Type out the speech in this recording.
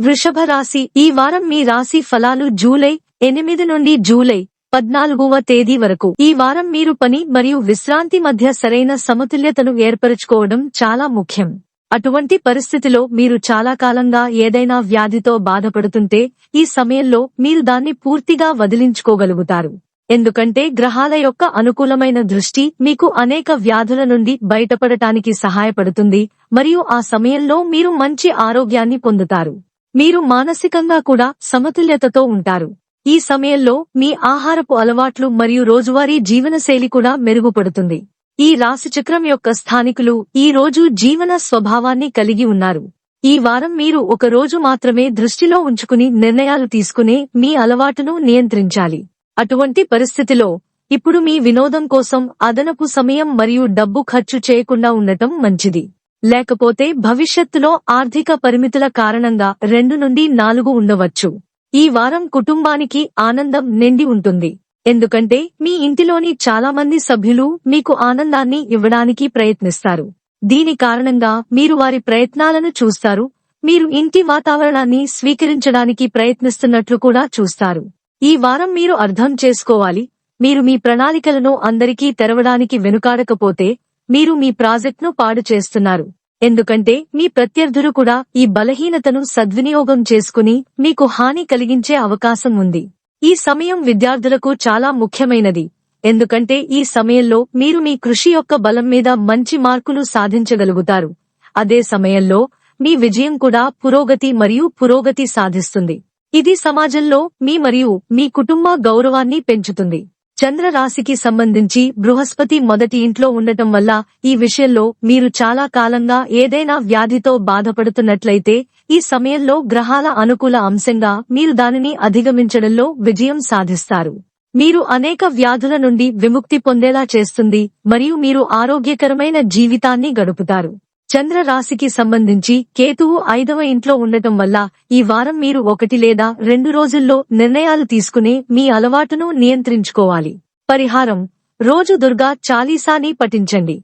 వృషభ రాశి ఈ వారం మీ రాశి ఫలాలు జూలై ఎనిమిది నుండి జూలై పద్నాలుగవ తేదీ వరకు. ఈ వారం మీరు పని మరియు విశ్రాంతి మధ్య సరైన సమతుల్యతను ఏర్పరచుకోవడం చాలా ముఖ్యం. అటువంటి పరిస్థితిలో మీరు చాలా కాలంగా ఏదైనా వ్యాధితో బాధపడుతుంటే ఈ సమయంలో మీరు దాన్ని పూర్తిగా వదిలించుకోగలుగుతారు. ఎందుకంటే గ్రహాల యొక్క అనుకూలమైన దృష్టి మీకు అనేక వ్యాధుల నుండి బయటపడటానికి సహాయపడుతుంది మరియు ఆ సమయంలో మీరు మంచి ఆరోగ్యాన్ని పొందుతారు. మీరు మానసికంగా కూడా సమతుల్యతతో ఉంటారు. ఈ సమయంలో మీ ఆహారపు అలవాట్లు మరియు రోజువారీ జీవనశైలి కూడా మెరుగుపడుతుంది. ఈ రాశిచక్రం యొక్క స్థానికులు ఈ రోజు జీవన స్వభావాన్ని కలిగి ఉన్నారు. ఈ వారం మీరు ఒక రోజు మాత్రమే దృష్టిలో ఉంచుకుని నిర్ణయాలు తీసుకునే మీ అలవాటును నియంత్రించాలి. అటువంటి పరిస్థితిలో ఇప్పుడు మీ వినోదం కోసం అదనపు సమయం మరియు డబ్బు ఖర్చు చేయకుండా ఉండటం మంచిది. లేకపోతే భవిష్యత్తులో ఆర్థిక పరిమితుల కారణంగా రెండు నుండి నాలుగు ఉండవచ్చు. ఈ వారం కుటుంబానికి ఆనందం నిండి ఉంటుంది. ఎందుకంటే మీ ఇంటిలోని చాలా మంది సభ్యులు మీకు ఆనందాన్ని ఇవ్వడానికి ప్రయత్నిస్తారు. దీని కారణంగా మీరు వారి ప్రయత్నాలను చూస్తారు. మీరు ఇంటి వాతావరణాన్ని స్వీకరించడానికి ప్రయత్నిస్తున్నట్లు కూడా చూస్తారు. ఈ వారం మీరు అర్థం చేసుకోవాలి. మీరు మీ ప్రణాళికలను అందరికీ తెరవడానికి వెనుకాడకపోతే మీరు మీ ప్రాజెక్ట్ను పాడు చేస్తున్నారు. ఎందుకంటే మీ ప్రత్యర్థులు కూడా ఈ బలహీనతను సద్వినియోగం చేసుకుని మీకు హాని కలిగించే అవకాశం ఉంది. ఈ సమయం విద్యార్థులకు చాలా ముఖ్యమైనది. ఎందుకంటే ఈ సమయంలో మీరు మీ కృషి యొక్క బలం మీద మంచి మార్కులు సాధించగలుగుతారు. అదే సమయంలో మీ విజయం కూడా పురోగతి మరియు పురోగతి సాధిస్తుంది. ఇది సమాజంలో మీ మరియు మీ కుటుంబ గౌరవాన్ని పెంచుతుంది. చంద్రరాశికి సంబంధించి బృహస్పతి మొదటి ఇంట్లో ఉండటం వల్ల ఈ విషయంలో మీరు చాలా కాలంగా ఏదైనా వ్యాధితో బాధపడుతున్నట్లయితే ఈ సమయంలో గ్రహాల అనుకూల అంశంగా మీరు దానిని అధిగమించడంలో విజయం సాధిస్తారు. మీరు అనేక వ్యాధుల నుండి విముక్తి పొందేలా చేస్తుంది మరియు మీరు ఆరోగ్యకరమైన జీవితాన్ని గడుపుతారు. చంద్ర రాశికి సంబంధించి కేతువు ఐదవ ఇంట్లో ఉండటం వల్ల ఈ వారం మీరు ఒకటి లేదా రెండు రోజుల్లో నిర్ణయాలు తీసుకునే మీ అలవాటును నియంత్రించుకోవాలి. పరిహారం. రోజు దుర్గా చాలీసాని పఠించండి.